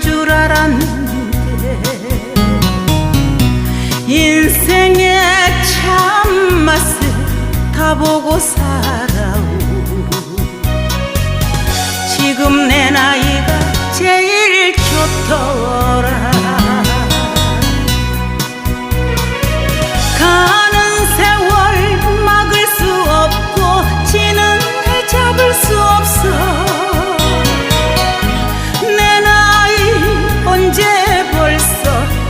줄 알았는데 인생의 참맛을 다 보고 살아오 지금 내 나이가 제일 좋더라